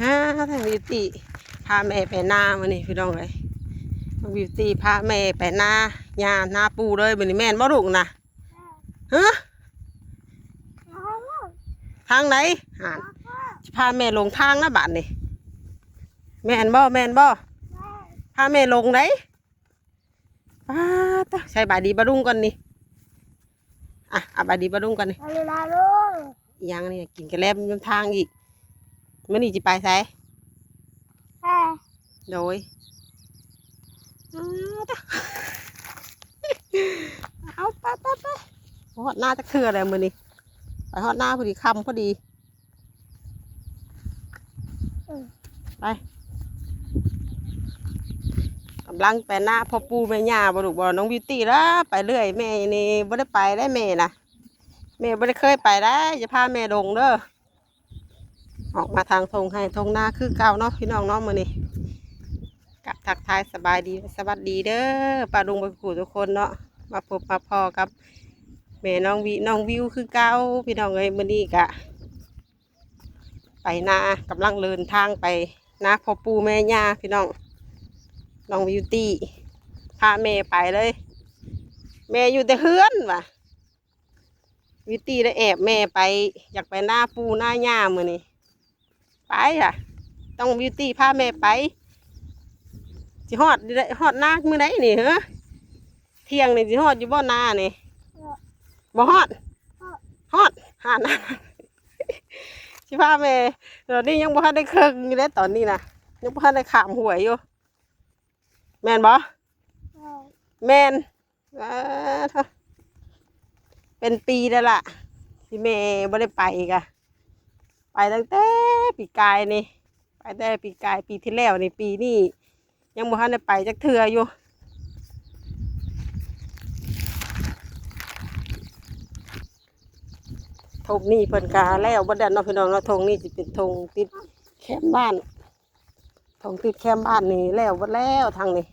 ฮ่าทางบิวตี้พาแม่ไปหน้ามานี่พี่น้องเลยทางบิวตี้พาแม่ไปหน้าหญ้าหน้าปูเลยบันนี้แม่นบ่ลูกนะฮะทางไหนหานสิพาแม่ลงทางนะบ้านนี่แม่นบ่แม่นบ่พาแม่ลงไหนป้าตะใส่บาดดีบาดุงก่อนนี่อะเอาบาดดีบาดุงก่อนนี่ลาลูลาลูอีหยังนี่กินกระแลบยำทางอีก มื่อนี้จะไปไสแม่โดยอ้าวตะเอาไปไปไปฮอดหน้าจะคืออะไรมือนี้ไปฮอดหน้าพอดีคำพอดีไปกำลังไปหน้าพ่อปูแม่ย่าบรุกบอน้องบิวตี้ละไปเรื่อยแม่นี่ไม่ได้ไปได้แม่นะแม่ไม่ได้เคยไปได้จะพาแม่ลงเด้อ ออกมาทางทงให้ทงหน้าคือเก่าเนาะพี่น้องเนาะมือนี้กับทักทายสบายดีสวัสดีเด้อป้าลุงป้าขู่ทุกคนเนาะมาพบมาพอกับแม่น้องวิน้องวิวคือเก้าพี่น้องเอ้ยมือนี้กะ ไปนากำลังเดินทางไปนาพ่อปูแม่ย่าพี่น้องน้องวิวตี้พาแม่ไปเลย แม่อยู่แต่เฮือนว่ะวิวตี้ได้แอบแม่ไป อยากไปหน้าปูหน้าย่ามือนี้ ไปอะ ต้องวิวตี้พาแม่ไปสิฮอดฮอดนามื้อใดนี่เหรอเที่ยงนี่สิฮอดอยู่บ่นานี่บ่ฮอดฮอดหานาสิพาแม่ตอนนี้ยังบ่ทันได้เครื่องอยู่เลยตอนนี้นะยังบ่ทันได้ขามหวยอยู่ แม่นบ่แม่นเป็นปีแล้วล่ะที่แม่บ่ได้ไปกะ ไปตั้งแต่ปีกายนี่ ไปแต่ปีกายปีที่แล้วในปีนี้ยังบ่ทันได้ไปจักเทืออยู่ทงนี่เพิ่นกาแล้วบ่ได้เนาะพี่น้องเนาะทงนี่สิเป็นทงติดแคมบ้านทงติดแคมบ้านนี่แล้วบ่แล้วทางนี้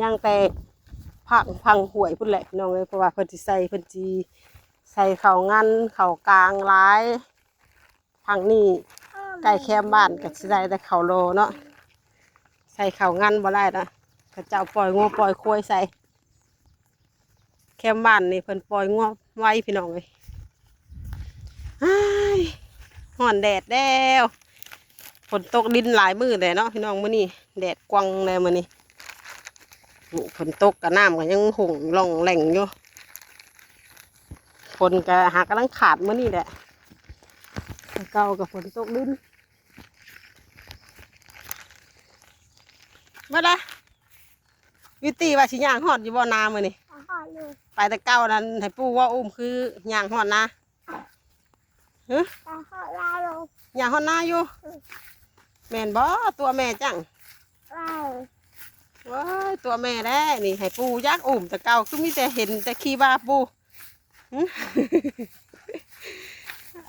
ย่างแต่พังพังหวยพุ่นแหละพี่น้องเอ้ยเพราะว่าเพิ่นสิใส่เพิ่นสิใส่เข้างันเข้ากลางหลาย ทางนี้ใกล้แคมบ้านก็สิได้แต่ข้าโลเนาะใส่เขางันบ่ได้นะเขาเจ้าปล่อยงัวปล่อยควยใส่ แคมบ้านนี่เพิ่นปล่อยงัวไว้พี่น้องเลยอ้ห่อนแดดแล้วฝนตกดินหลายมือเลยเนาะพี่น้องมื้อนี้แดดกวังเลยมื้อนี้ฝนตกกับน้ำก็ยังหงล่องแหล่งอยู่ฝนก็หากำลังขาดมื้อนี้แหละ เก่ากับฝนตกดินมาละวิตีว่าสิย่างฮอดอยู่บ่นามื้อนี่อาหารลูกไปแต่เก้านั้นให้ปู่ว่าอุ้มคือย่างฮอดนาฮะอาหารลาลูกย่างฮอดนาอยู่แม่นบ่ตัวแม่จังลาว้ายตัวแม่แด้นี่ให้ปู่ยักอุ้มแต่เก่าคือมีแต่เห็นแต่ขี้บ้าปู่หึ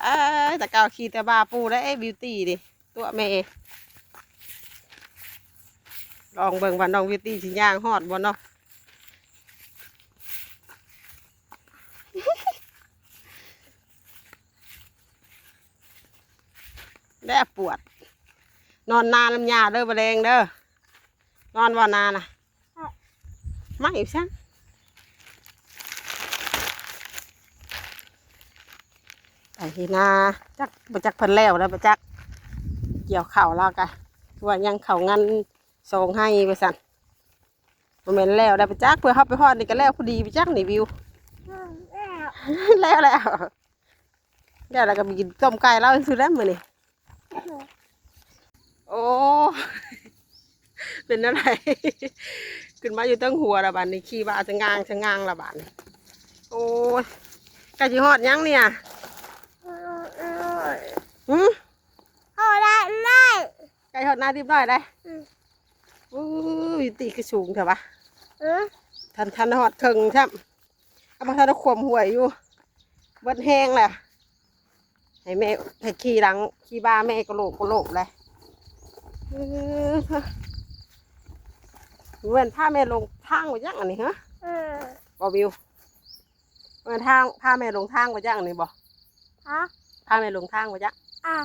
เอ้ยแต่เก่าขี้แต่บ้าปู่ได้ไอ้บิวตี้ดิตัวแม่ลองเบิ่งว่าน้องบิวตี้สิย่างฮอดบ่เนาะได้ปวด นอนนานลำยาเด้อแมลงเด้อนอนว่านานนะไม่ใช่ ไปที่นาจักบจักเพิ่นแล้วแล้วบจักเกี่ยวเข่าวแล้วกะว่ายังเข่างันส่งให้ไปสั่นบ่แม่นแล้วได้บจักเพื่อเข้าไปฮอดนี่ก็แล้วพอดีไปจักนี่วิว แล้วแล้วแล้วแล้วแล้วก็มีกินต้มไก่แล้วสุดแล้วมื้อนี้โอ้เป็นอะไรขึ้นมาอยู่ตั้งหัวละบาดนี้ขี่บาจะงางจะงางละบาดนี้โอ้ยไก่จีฮอดยังเนี่ย หืมเอาได้ได้ไก่ฮอดหน้าดิบหน่อยได้อืมอู้ยตีกระสูงเถอะปะเออทันทันฮอดเคิงใช่เอามาทันเอาขวมหวยอยู่เบิดแห้งแหละให้แม่ให้ขี่หลังขี่บ้าแม่กระโหลกกระโหลกเลยเออเว้นผ้าแม่ลงทางไว้ยังอันนี้ฮะเออบอวิวเว้นทางผ้าแม่ลงทางไว้ยังอันนี้บอฮะ ผ้าแม่ลงทางไว้ยังอะ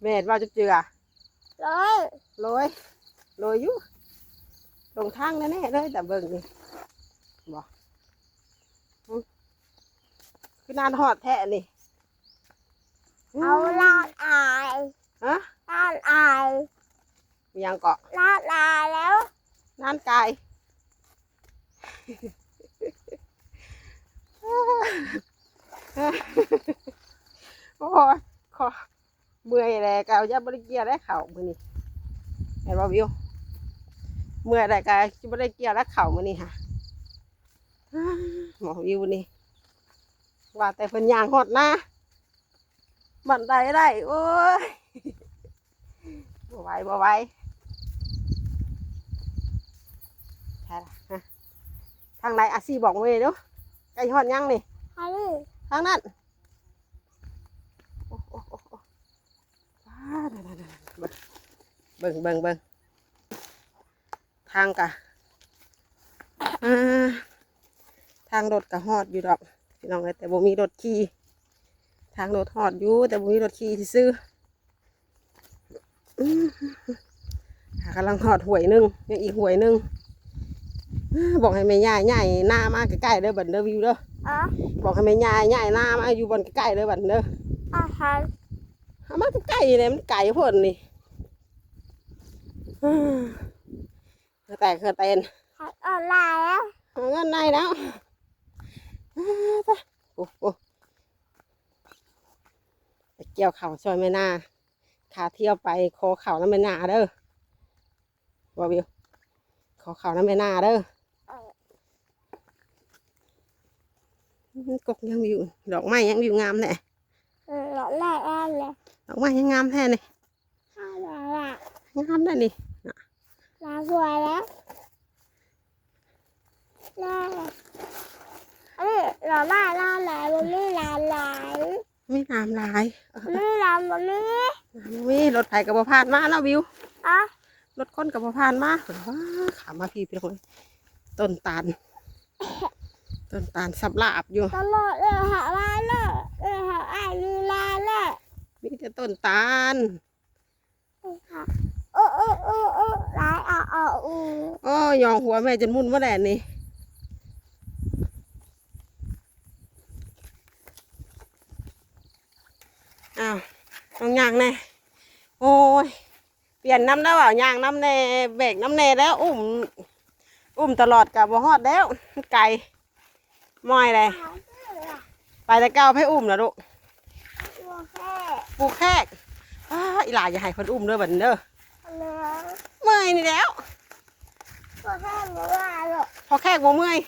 แม่เห็นว่าจะเจือเลยโรยโรยอยู่ลงทางแน่ๆเลยแต่เบิ่งนี่บอกคือนานหอดแท้นี่เอาลาดอายฮะลาดอายมียังเกาะลาดอายแล้วนานกาย โอ้ยขอเมื่อยแล้วกเอาจะบริเกียร์ได้เข่ามือนี่เห็นบ่วิวเมื่อยแล้วกาจะบริเกียร์ได้เข่ามือนี่ค่ะหมอวิวนี่ว่าแต่เพิ่นย่างหอดหน้าบันไดได้โอ้ยบ่ไหวบ่ไหวใช่ละฮะทางไหนอาซีบอกมาเลยเนาะไก่หอดยังนี่ฮัลโหลทางนั้นโอ้โอ้โอ้โอ้ว้านั่นนั่นนั่น เบิ่งเบิ่งเบิ่งทางกะทางรถกะฮอดอยู่ดอกพี่น้องเอ้ยแต่บ่มีรถขี่ทางรถฮอดอยู่ แต่บ่มีรถขี่ที่ซื้อหากำลังฮอดหวยหนึงยังอีกหวยหนึงอ่าบอกให้แม่ย่าใหญ่หน้ามาใกล้ๆเด้อบัดเด้อวิวเด้อบอกให้แม่ยายยายหน้ามาอยู่บนใกล้ๆเลยบัดเด้ออาหาร เอามาใกล้ๆเลยมันไก่พ่นนี่อืมเคอแตกเคอเตนหัดออนไลน์แล้วเอาเงินในแล้วอ่าไปโอ้โหไปเกี่ยวเข่าวซอยแม่นาขาเที่ยวไปคอเข่าน้ำแม่นาเด้อบ่วิวคอเข่าน้ำแม่นาเด้ออืมกกยังวิวดอกไม้ยังวิวงามแน่เออหลอด แรกอันเลยดอกไม้ยังงามแท้นี่ข้าวหลอดละงามได้นี่ลาสวยแล้วแรกอันนี้หลอดมาลาไหนมันไม่ลาไหลไม่งามหลายเออไม่ลามันไม่วิรถไถกับบ่ผ่านมาแล้ววิวอะรถคนกับบ่ผ่านมาเห็นว่าขามาพี่พี่คนต้นตาล ต้นตาลสับลาบอยู่ตลอดเลยหาว่าเลยเออหาไอ้ลีลาเลยมีแต่ต้นตาลเออเออเออเออหลายอะอะอือโอ้ยองหัวแม่จนมุ่นว่าแดนนี่อ้าวต้องย่างแน่โอ้ยเปลี่ยนน้ำแล้วอะย่างน้ำแน่เบรกน้ำแน่แล้ว อุ้ม อุ้มตลอดกับบ่ฮอดแล้วไก่ มอยเลยหาเสื้อไปแต่เก้าให้อุ้มนะลูกตัวแค่ปูแคกอ้าอีหลาอย่าให้คนอุ้มเด้อบัดนเด้อเนื้อเมื่อยนี่แล้วตัวแค่เนื้อหรอกพอแคกบ่เมื่อย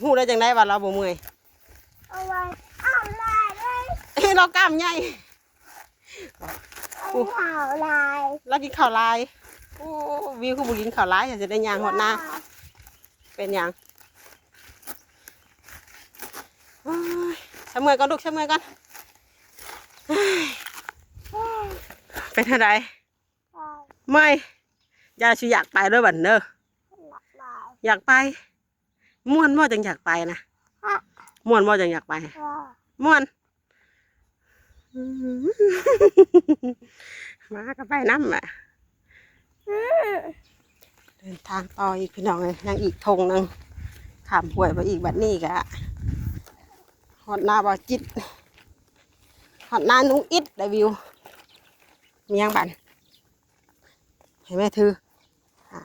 หูได้จังไดว่าเราบ่เมื่อยเอาไว้อ้าวลายเลยเอ้ยเรากล้ามใหญ่เอาข่าวลายเรากินข้าวลายโอ้วิวคือบ่กินข้าวลายอยากจะได้ยางหดหน้าเป็นหยังโอ้ยใช้เมื่อยก่อนลูกใช้เมื่อยก่อนเฮ้ยเป็นอะไรเมื่อยยาชิอยากไปเด้อบัดนเด้อลายอยากไปม่วนบ่จังอยากไปนะม่วนบ่จังอยากไปม่วนอืมมาก็ไปน้ำอะเดินทางต่ออีกพี่น้องเลยยังอีกทงหนึงขามห่วยไปอีกบัดนี้กะ ฮอดหน้าบ่อจิตฮอดหน้านุ้งอิดได้วิวมียังบันให้แม่ถืออะ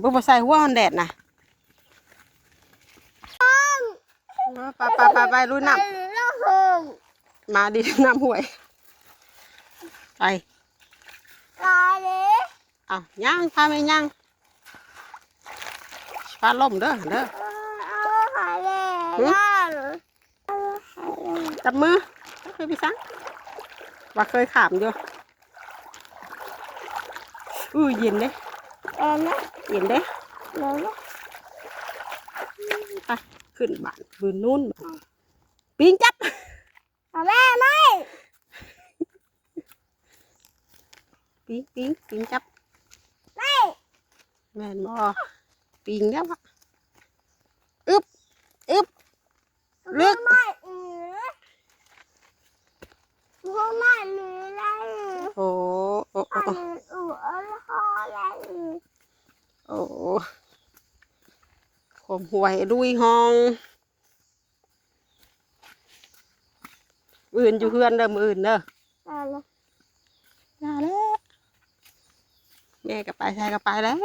บ่บ่ใส่หัวฮอนแดดนะไปไปไปไปลุยน้ำลูกหงมาดิน้ำห่วย ไปลายเลยเอาย่างพาไปย่างพาล่มเด้อเด้อ จับมือเคยไปซังว่าเคยขามอยู่อู้เย็นเด้เอ็นนะเย็นเด้เดี๋ยวนะไปขึ้นบ้านบืนนู้นบ้านปิงจับเอาแม่ไม่ปิงปิงปิงจับไม่แม่นบ่ปิงแล้วอะอึบอึบลึกไม่อือ พ่อม่หนูเล้โอ้โอ้หนูอู่พ่อแล้วโอ้ขมหวยดุยห้องอื่นอยู่เพื่อนเดิมอื่นเด้อลาแล้วแม่กับไปชายกับไปแล้ว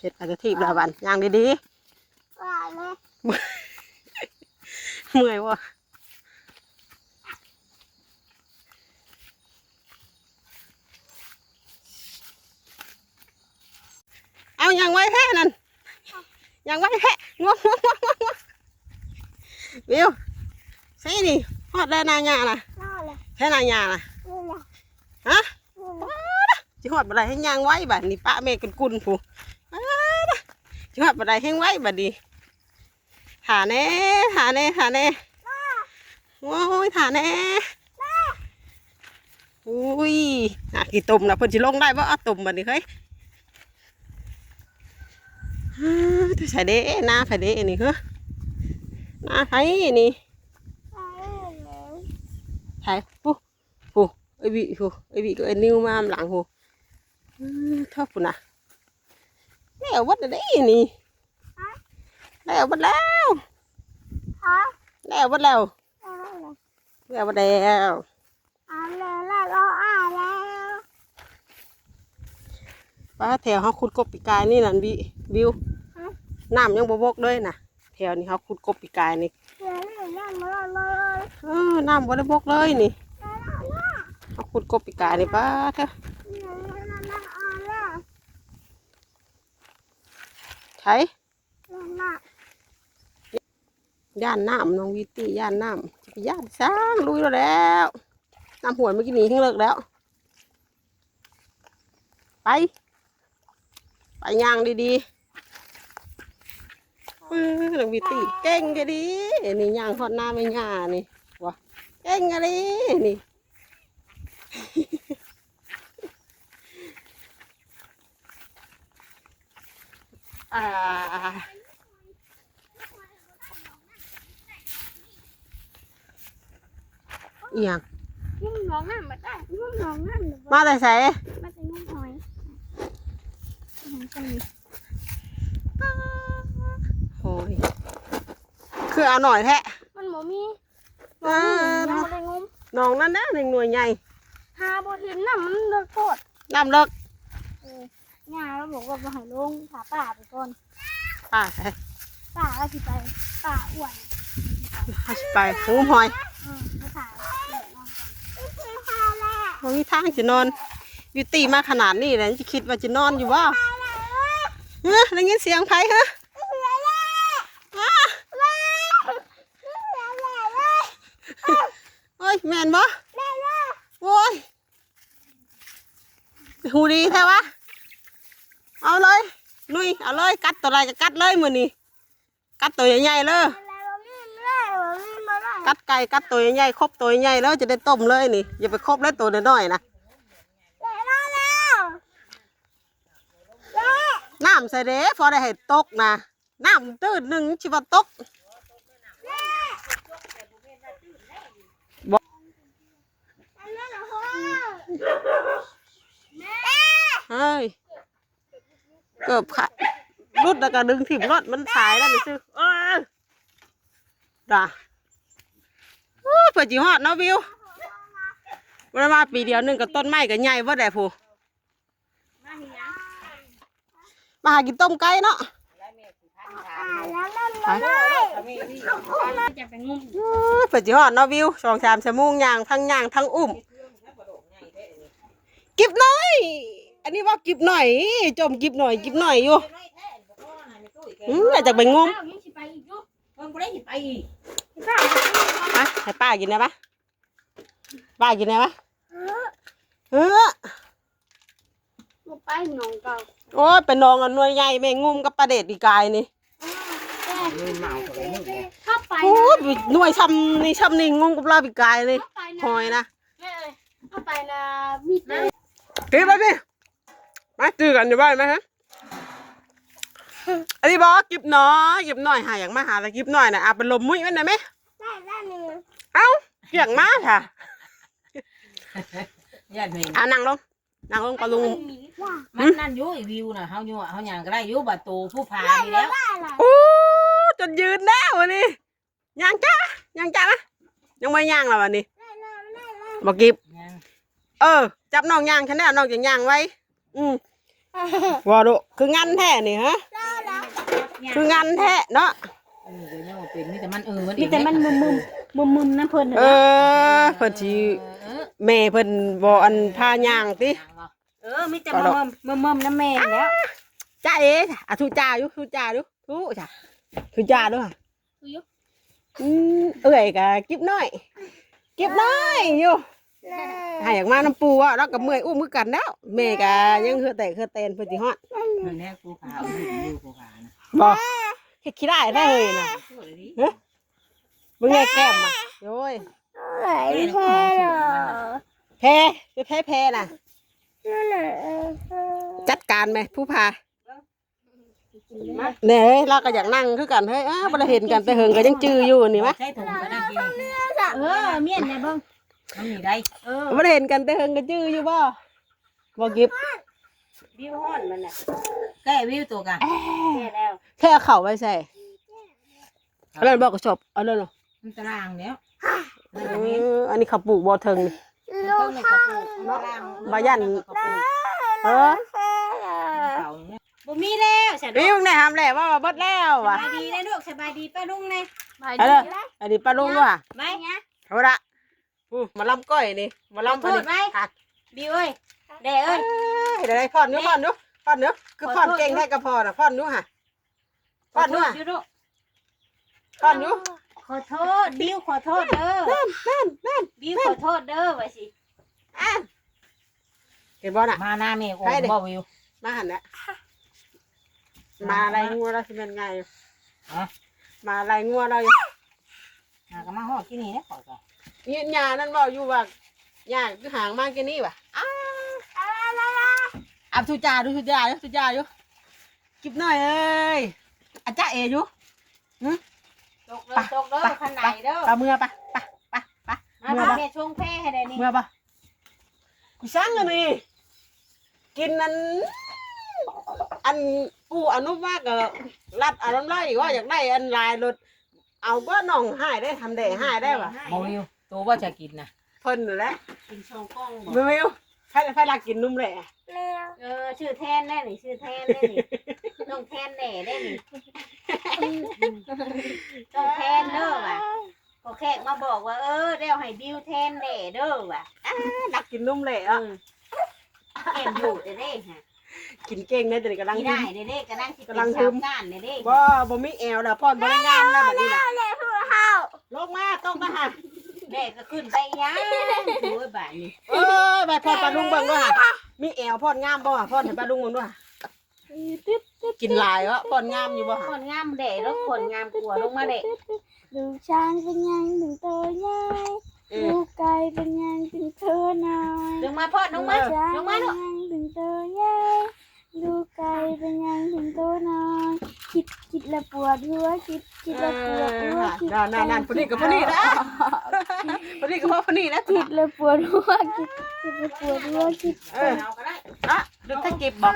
เห็ดอาจจะทีบละวันย่างดีๆ เมื่อยวะเอาอย่างไว้แท้นั่นอย่างไว้แท้งวงงวงงวงงวงงวงวิวใช่นี่ฮอดได้นางยานะได้เลยใช่นางยานะนี่แหละฮะนี่แหละจิฮอดบันไดให้ยางไว้บัดนี้ป้าแม่กันกุนผู้อ้าวนะจิฮอดบันไดให้ไว้บัดนี้ ถาแน่ถาแน่ถาแน่โอ้ยถาแน่อุ้ยน่ะกี่ตุ่มนะเพิ่นสิลงได้บ่เอาตุ่มบัดนี้เฮ้ยอ้าวใส่เด้หน้าไผเด้นี่เฮ้อหน้าไผนี่ได้เลยไผผู้ผู้ไอ้บิผู้ไอ้บิก็ไอ้นิ้วมาหลังผู้อื้อเท่าผู้น่ะแล้ววัดได้นี่แล้ววัดแล้ว ฮะแล้ววัดแล้วได้เลยแล้ววัดแล้วอ่านแล้วแล้วเราอ่านแล้วป้าแถวเขาขุดกบปีกายนี่นั่นบิบิวน้ำยังบ่บกเลยน่ะแถวนี้เขาขุดกบปีกายนี่เดี๋ยวนี่นั่นมาเลยเออน้ำบ่ได้บกเลยนี่ได้แล้วเขาขุดกบปีกายนี่ป้าเถอะเดี๋ยวนี่นั่นอ่านแล้วใช้นั่นน่ะ ย่านน้ำน้องวิตี้ย่านน้ำจะไปย่านช้างลุยแล้วน้ำหวยเมื่อกี้หนีทิ้งเลิกแล้ว ไป ไปย่างดีๆเออน้องวิตตี้เก่งกันดีนี่ย่างทอดหน้าไม่ย่านี่วะเก่งกันดีนี่อ่า อีหยังยุ่งน้องนั่นมาได้ยุ่งน้องนั่นมาแต่ใส่มาจะยุ่งหอยมันจะมีโอ้ยคือเอาหน่อยแท้มันหมูมีอ่ายังไม่ได้งมน้องนั่นนะหนึ่งหน่วยใหญ่หาบทินน่ะมันเลิกโคตรน้ำเลิกเอองาเราบอกว่าบ่ให้ลงถาป่าไปก่อนป้าใส่ป่าก็สิไปป่าอ้วน เอาสิไปหูหอย เออไปถ่ายเดี๋ยวนอนก่อนไม่เคยพาแหละมันมีทางจะนอนวิตตี้มาขนาดนี้แล้วจะคิดว่าจะนอนอยู่ว่าเฮ้ยได้ยินเสียงไผฮะอ้าโอ้ยแม่นบ่โอ้ยหูดีแท้วะ เอาเลยลุยเอาเลย กัดตัวอะไรก็กัดเลยมือนี่กัดตัวใหญ่ๆเลย กัดไก่กัดตัวใหญ่ๆครบตัวใหญ่ๆแล้วจะได้ต้มเลยนี่ อย่าไปครบแล้วตัวน้อยๆนะน้ำใส่เด้พอได้ให้ตกนะน้ำตื้นหนึ่งชิว่าตกเฮ้ยเกือบขาดรุดแล้วก็ดึงถิ่มรถมันสายแล้วนี่ซื้อเออด่าโอ้ เปิดจีฮอดเนาะวิววันมาปีเดียวหนึงกับต้นไม้กับใหญ่ว่าได้ผู้มาหากินต้มไก่เนาะจะไปงมอื้อเปิดจีฮอดเนาะวิวสองสามชั่วโมงย่างทั้งย่างทั้งอุ้มกิบหน่อยอันนี้ว่ากิบหน่อยจมกิบหน่อยกิบหน่อยอยู่อืมอยากไปงมยังสิไปอีก อยู่เพิ่นบ่ได้สิไปอีกข้าวมาให้ป้ากินได้ปะป้ากินได้ปะเออบ่ไปหนองเก่าโอ้ยเป็นน้องอันหน่วยใหญ่แม่งุมกับประเด็ดอีกายนี่เงินเมาเท่าไหร่มึงเนี่ยเข้าไปโอ้ยหน่วยช้ำนี่ช้ำนี่งุมกับเราอีกายนี่เข้าไปหอยนะแม่เอ้ยเข้าไปนะมีดตีไปพี่มาจือกันอยู่บ้านไหมฮะอันนี้บอกกิบน้อยกิบหน่อยหาอย่างมาหาแต่กิบหน่อยนะอาเป็นลมมุ้ยมันนะไหมได้ได้หนึ่ง เอ้าเกี่ยงมาค่ะญาติแม่งอ่านั่งลงนางลงปลาลุง มันนั่นอยู่อีวิวน่ะเฮาอยู่เฮาหยังก็ได้อยู่บัดโตผู้พานี่แล้วโอ้จนยืนแล้ววันนี้ย่างจ้าย่างจ้านะยังไม่ย่างแล้ววันนี้บอกกิบยังเออ จับน้องย่างฉันแน่น้องจะย่างไว้ อืมว่าดุคืองานแท้นี่ฮะ คืองานแท้เนาะ เออเดี๋ยวยังบ่เป็นมีแต่มันเออมันมีแต่มันมุมมุมมุมมุมๆนั่นเพิ่นเอน่ะอเพิ่นสิเออแม่เพิ่นบ่อันพาย่างติยังบ่เออมีแต่มุมมุมมุมมุมๆน้ำแม่นี่แล้วจ้าเอ๋อะทุจ้าอยู่ทุจ้าอยู่ทุจ้าทุจ้าด้วยอยู่อืมเอ้ยกะกิบน้อยกิบน้อยอยู่ให้อยากมาน้ำปูอะแล้วก็เมื่อยอุ้มมือกันแล้วแม่กะยังเฮือแต่เฮือเตนเพิ่นสิฮอดนั่นแหละผู้พาเอาอยู่อยู่ผู้พานะบ่ เฮ็ดขี้ได้ได้เลยน่ะช่วยเลยดิมึงไงแก้มอะโอ้ยไหลแพ้เหรอแพ้ไปแพ้แพ้น่ะนั่นน่ะเออจัดการไหมผู้พาเนี่ยเฮ้ยเราก็อยากนั่งคือกันเฮ้ยอ้าวบ่ได้เห็นกันแต่เฮิงก็ยังจื้ออยู่นี่มะใช้ถุงก็ได้กินเออเมียนเนี่ยเบิ่งมันมีได้เออบ่ได้เห็นกันแต่เฮิงก็จื้ออยู่บ่บ่กิบ บิวฮ้อนมันน่ะแก้วิวตัวกันแพ้แล้วแค่เอาเข่าไว้ใส่เอาแล้วบอกกระสอบเอาแล้วเนาะมันตารางแล้วเอออันนี้เขาปลูกบ่เทิงนี่ลูกเขาปลูกตารางบายันเขาปลูกเออเขาเนี่ยบ่มีแล้วฉันพี่มึงได้ทำแล้วว่าเบิดแล้วสว่ะบายดีนะลูกสบายดีป้าลุงเลยสบายเอาดีเลยอันนี้ป้าลุงด้วยว่ะไหมเอาละอู้มาลำก้อยนี่มาลำขอโทษไหมหักบิวเอ้ย เด้เอ้ยเดี๋ยวได้พอนนู้พอนนู้พอนนู้คือพอนเก่งได้ก็พอนะพอนนู้ฮะพอนนู้ขฮะโทษอยู่ลูกพอนนู้ขอโทษบิวขอโทษเด้อนั่นนั่นนั่นบิวขอโทษเด้อว่าสิอะเห็นบ่น่ะมาหน้าเมฆโอ้ให้ดิบ่วิวมาหันนะมาอะไรงัวเราสิเป็นไงฮะมาอะไรงัวเราอยู่หาก็มาฮอดที่นี่นะขอจ้ะยืนยานั่นบอกอยู่ว่าย่าคือหางมากกินนี่ว่ะอ้า อับทุจ่าดูทุจ่าอยู่ทุจ่าอยู่กิบหน่อยเอ้ยอาจ้าเออยู่ตกเด้อตกเด้อขันไหนเด้อปลาเมื่อปะปะปะปะมาพาแม่ชงแพ้ให้ได้นี่เมื่อปะกูสั่งอันนี้กินนั้นอันปูอนุมากก็รัดอารมณ์ไรว่าอยากได้อันลายรถเอาก็น้องให้ได้ทำได้ให้ได้ว่ะบ่วิวตัวว่าจะกินนะเพิ่นนั่นแหละกินชงกล้องบ่ ไม่ไม่เอาใครใครรักกินนุ่มแหละเออชื่อแทนแน่นี่ชื่อแทนแน่นี่น้องแทนแน่ได้นี่น้องแทนเด้อว่ะพอแขกมาบอกว่าเออเดี๋ยวให้บิวแทนแน่เด้อว่ะรักกินนุ่มแหละอือะมเก่งอยู่เด้เด้ฮะกินเก่งนะแต่กำลังนี่ดึได้มเด้เด้ก็นั่งคิดกำลัเป็นงทึชาวมงานเด้เด้บ่บ่มีแอวแล้วพ่อนบ่ได้งามแล้วแบบนี้นะลงมาต้องมาหา แม่ก็ขึ้นไปยังโอ้ยบ่ายนี้เออไปพ่อนปลาลุงเบิ่งด้วยฮะมีแอวพ่อนงามบ่ฮะพ่อนให้ปลาลุงเบิ่งด้วยฮะกินหลายวะพ่อนงามอยู่บ่ฮะคนงามเด้แล้วคนงามกลัวลงมาเด้ลูกช้างเป็นยังถึงโตใหญ่เออลูกไก่เป็นยังถึงเธอน้อยลงมาพ่อลงมาช้างลงเป็มานลูกยังถึงโตใหญ่ ลูกไก่เป็นยังถึงโตน้อยคิดคิดและปวดหัวคิดคิดและปวดหัวคิดนั่นนั่นนั่นผู้นี้กับผู้นี้นะผู้นี้กับพ่อผู้นี้นะคิดและปวดหัวคิดคิดและปวดหัวคิดเออเอาก็ได้นะดึกถ้าเก็บบอก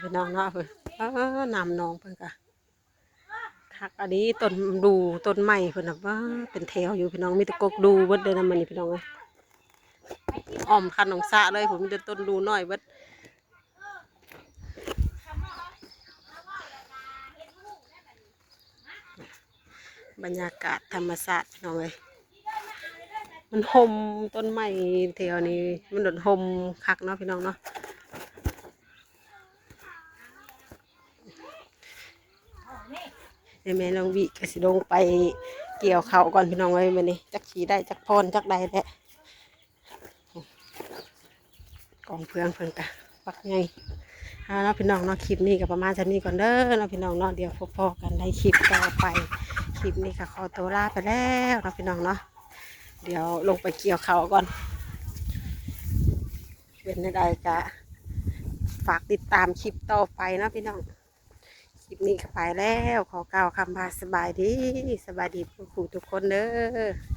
พี่น้องเนาะเพิ่นเออนำน้องเพิ่นกะคักอันนี้ต้นดูต้นไม้เพิ่นน่ะว่าเป็นแถวอยู่พี่น้องมีแต่กกดูเบิดเลยนะมันนี่พี่น้องเอ้ยอ้อมคันของสระเลยผมมีแต่ต้นดูน้อยเบิด บรรยากาศธรรมศาตร์พี่น้องเอ้ยมันห่มต้นไม้แถวนี้ มันโดนห่มคักเนาะพี่น้องเนาะแม่แม่น้องวิก็สิลงไปเกี่ยวเขาก่อนพี่น้องไว้ยมันนี่จักขี่ได้จักพรจักใดแหละกองเพื่องเพิ่องกะปักไงเอาเนาะพี่น้องเนาะคลิปนี้ก็ประมาณเท่านี้ก่อนเด้อเนาะพี่น้องเนาะเดี๋ยวพบๆกันในคลิปต่อไป ลิปนี้ก็ขอตัวลาไปแล้วนะพี่น้องเนาะเดี๋ยวลงไปเกี่ยวเขาวก่อน เป็นใดๆก็ฝากติดตามคลิปต่อไปนะพี่น้อง คลิปนี้ก็ไปแล้ว ขอกล่าวคำบาสบายดี สบายดีผู้ครูทุกคนเด้อ